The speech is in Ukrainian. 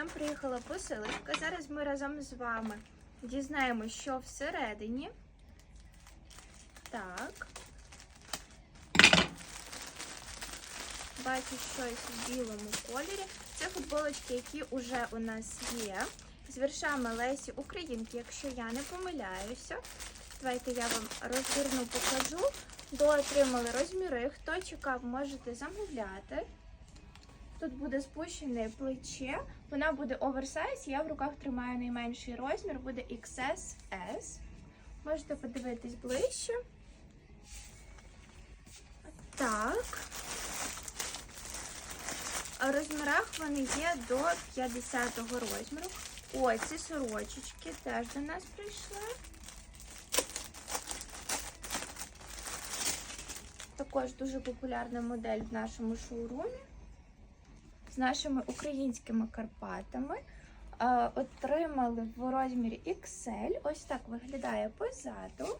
нам приїхала посилочка. Зараз ми разом з вами дізнаємося, що всередині. Так. Бачу щось в білому кольорі. Це футболочки, які вже у нас є. З віршами Лесі Українки, якщо я не помиляюся. Давайте я вам розгорну, покажу. Доотримали розміри. Хто чекав, можете замовляти. Тут буде спущене плече, вона буде оверсайз. Я в руках тримаю найменший розмір, буде XS. Можете подивитись ближче. Так. В розмірах вони є до 50-го розміру. О, ці сорочечки теж до нас прийшли. Також дуже популярна модель в нашому шоурумі з нашими українськими Карпатами. Е, Отримали в розмірі XL. Ось так виглядає позаду.